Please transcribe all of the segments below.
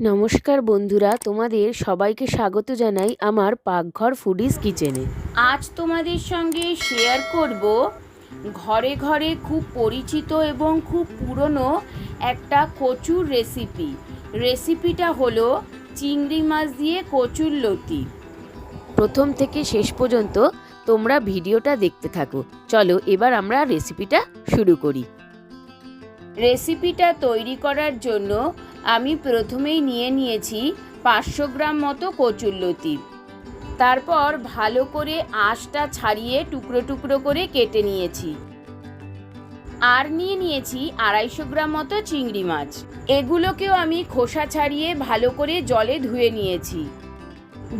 নমস্কার বন্ধুরা তোমাদের সবাইকে স্বাগত জানাই আমার পাকঘর ফুডিজ কিচেনে। আজ তোমাদের সঙ্গে শেয়ার করব ঘরে ঘরে খুব পরিচিত এবং খুব পুরনো একটা কচুর রেসিপি রেসিপিটা হলো চিংড়ি মাছ দিয়ে কচুর লতি। প্রথম থেকে শেষ পর্যন্ত তোমরা ভিডিওটা দেখতে থাকো। চলো এবার আমরা রেসিপিটা শুরু করি। রেসিপিটা তৈরি করার জন্য আমি প্রথমেই নিয়ে নিয়েছি পাঁচশো গ্রাম মতো কচুরলতি তারপর ভালো করে আঁশটা ছাড়িয়ে টুকরো টুকরো করে কেটে নিয়েছি। আর নিয়ে নিয়েছি আড়াইশো গ্রাম মতো চিংড়ি মাছ। এগুলোকেও আমি খোসা ছাড়িয়ে ভালো করে জলে ধুয়ে নিয়েছি।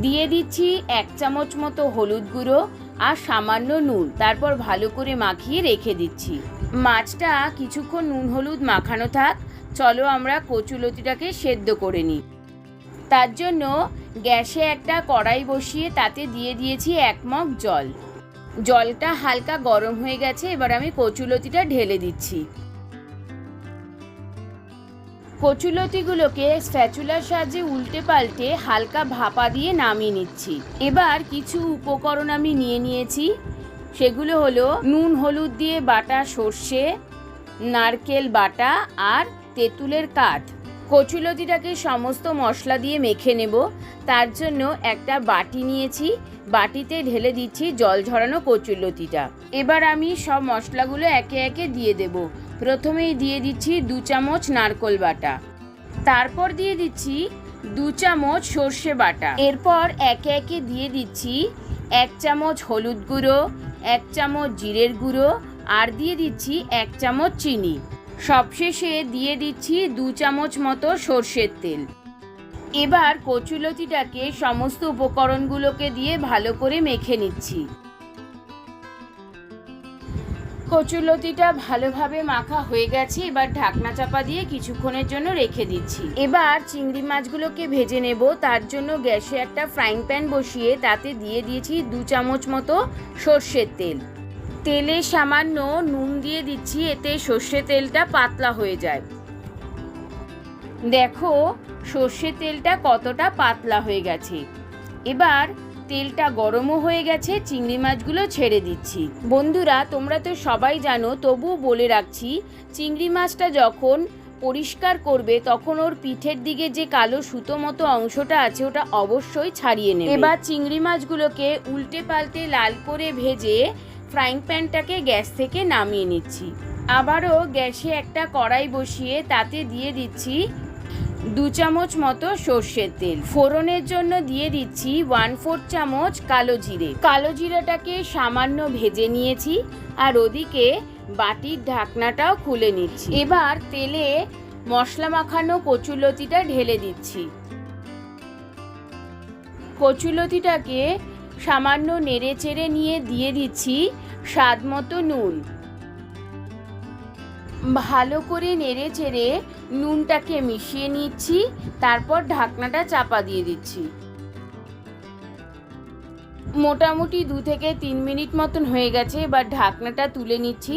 দিয়ে দিচ্ছি এক চামচ মতো হলুদ গুঁড়ো আর সামান্য নুন। তারপর ভালো করে মাখিয়ে রেখে দিচ্ছি। মাছটা কিছুক্ষণ নুন হলুদ মাখানো থাক। চলো আমরা কচুলতিটাকে সেদ্ধ করে নিই। তার জন্য গ্যাসে একটা কড়াই বসিয়ে তাতে দিয়ে দিয়েছি এক মগ জল। জলটা হালকা গরম হয়ে গেছে, এবার আমি কচুলতিটা ঢেলে দিচ্ছি। কচুলতিগুলোকে স্প্যাচুলার সাহায্যে উল্টে পাল্টে হালকা ভাপা দিয়ে নামিয়ে নিচ্ছি। এবার কিছু উপকরণ আমি নিয়ে নিয়েছি। সেগুলো হলো নুন, হলুদ দিয়ে বাটা সর্ষে, নারকেল বাটা আর তেঁতুলের কাঠ। কচুলতিটাকে সমস্ত মশলা দিয়ে মেখে নেব। তার জন্য একটা বাটি নিয়েছি। বাটিতে ঢেলে দিচ্ছি জল ঝরানো কচুলতিটা এবার আমি সব মশলাগুলো একে একে দিয়ে দেব। প্রথমেই দিয়ে দিচ্ছি দু চামচ নারকোল বাটা। তারপর দিয়ে দিচ্ছি দু চামচ সর্ষে বাটা। এরপর একে একে দিয়ে দিচ্ছি এক চামচ হলুদ গুঁড়ো, এক চামচ জিরের গুঁড়ো আর দিয়ে দিচ্ছি এক চামচ চিনি। সবশেষে দিয়ে দিচ্ছি দু চামচ মতো সর্ষের তেল। এবার কচুলতিটাকে সমস্ত উপকরণগুলোকে দিয়ে ভালো করে মেখে নিচ্ছি। কচুলতিটা ভালোভাবে মাখা হয়ে গেছে, এবার ঢাকনা চাপা দিয়ে কিছুক্ষণের জন্য রেখে দিচ্ছি। এবার চিংড়ি মাছগুলোকে ভেজে নেব, তার জন্য গ্যাসে একটা ফ্রাইং প্যান বসিয়ে তাতে দিয়ে দিয়েছি দু চামচ মতো সর্ষের তেল। তেলে সামান্য নুন দিয়ে দিচ্ছি, এতে সর্ষে তেলটা পাতলা হয়ে যায়। দেখো, সর্ষে তেলটা কতটা পাতলা হয়ে গেছে। এবার তেলটা গরমও হয়ে গেছে, চিংড়ি মাছগুলো ছেড়ে দিচ্ছি। বন্ধুরা, তোমরা তো সবাই জানো, তবুও বলে রাখছি, চিংড়ি মাছটা যখন পরিষ্কার করবে, তখন ওর পিঠের দিকে যে কালো সুতো মতো অংশটা আছে, ওটা অবশ্যই ছাড়িয়ে নেবে। এবার চিংড়ি মাছগুলোকে উল্টে পাল্টে লাল করে ভেজে ফ্রাইং প্যানটাকে গ্যাস থেকে নামিয়ে নিচ্ছি। আবারও গ্যাসে একটা কড়াই বসিয়ে তাতে দিয়ে দিচ্ছি দু চামচ মতো সর্ষের তেল। ফোড়নের জন্য দিয়ে দিচ্ছি ওয়ান ফোর চামচ কালো জিরে। কালো জিরাটাকে সামান্য ভেজে নিয়েছি আর ওদিকে বাটির ঢাকনাটাও খুলে নিচ্ছি। এবার তেলে মশলা মাখানো কচুলতিটা ঢেলে দিচ্ছি। কচুলতিটাকে সামান্য নেড়ে চেড়ে নিয়ে দিয়ে দিচ্ছি স্বাদ মতো নুন। ভালো করে নেড়ে চেড়ে নুনটাকে মিশিয়ে নিচ্ছি, তারপর ঢাকনাটা চাপা দিয়ে দিচ্ছি। মোটামুটি দু থেকে তিন মিনিট মতন হয়ে গেছে, এবার ঢাকনাটা তুলে নিচ্ছি।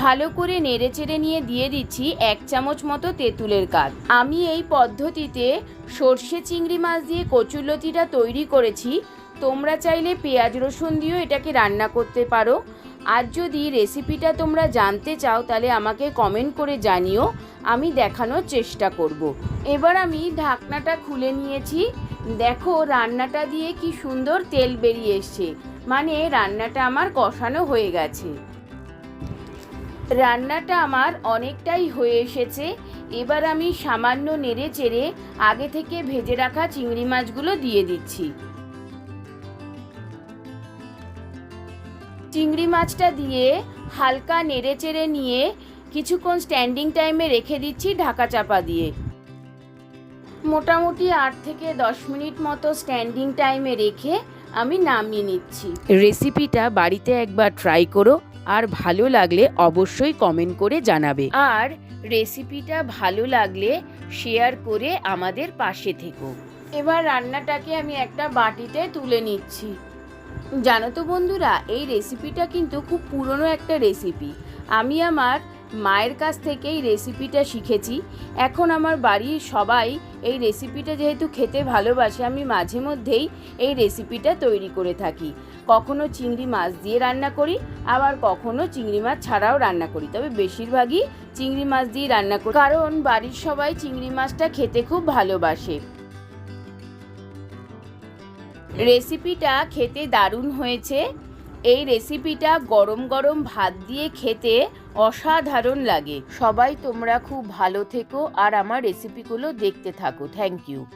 ভালো করে নেড়ে চেড়ে নিয়ে দিয়ে দিচ্ছি এক চামচ মতো তেঁতুলের কাঠ। আমি এই পদ্ধতিতে সর্ষে চিংড়ি মাছ দিয়ে কচুলতিটা তৈরি করেছি। তোমরা চাইলে পেঁয়াজ, রসুন দিয়েও এটাকে রান্না করতে পারো। আর যদি রেসিপিটা তোমরা জানতে চাও, তাহলে আমাকে কমেন্ট করে জানিও। আমি দেখানোর চেষ্টা করব। এবার আমি ঢাকনাটা খুলে নিয়েছি। দেখো, রান্নাটা দিয়ে কি সুন্দর তেল বেরিয়ে এসছে। মানে রান্নাটা আমার কষানো হয়ে গেছে। রান্নাটা আমার অনেকটাই হয়ে এসেছে। এবার আমি সামান্য নেড়ে চেড়ে আগে থেকে ভেজে রাখা চিংড়ি মাছগুলো দিয়ে দিচ্ছি। চিংড়ি মাছটা দিয়ে হালকা নেড়ে চেড়ে নিয়ে কিছুক্ষণ স্ট্যান্ডিং টাইমে রেখে দিচ্ছি ঢাকা চাপা দিয়ে। মোটামুটি আট থেকে দশ মিনিট মতো স্ট্যান্ডিং টাইমে রেখে আমি নামিয়ে নিচ্ছি। রেসিপিটা বাড়িতে একবার ট্রাই করো আর ভালো লাগলে অবশ্যই কমেন্ট করে জানাবে। আর রেসিপিটা ভালো লাগলে শেয়ার করে আমাদের পাশে থেকো। এবার রান্নাটাকে আমি একটা বাটিতে তুলে নিচ্ছি। জানো তো বন্ধুরা, এই রেসিপিটা কিন্তু খুব পুরনো একটা রেসিপি আমি আমার মায়ের কাছ থেকে এই রেসিপিটা শিখেছি। এখন আমার বাড়ির সবাই এই রেসিপিটা যেহেতু খেতে ভালোবাসে, আমি মাঝে মধ্যেই এই রেসিপিটা তৈরি করে থাকি। কখনো চিংড়ি মাছ দিয়ে রান্না করি, আবার কখনো চিংড়ি মাছ ছাড়াও রান্না করি। তবে বেশিরভাগই চিংড়ি মাছ দিয়ে রান্না করি। কারণ বাড়ির সবাই চিংড়ি মাছটা খেতে খুব ভালোবাসে। রেসিপিটা খেতে দারুণ হয়েছে। এই রেসিপিটা গরম গরম ভাত দিয়ে খেতে অসাধারণ লাগে। সবাই তোমরা খুব ভালো থেকো আর আমার রেসিপিগুলো দেখতে থাকো। Thank you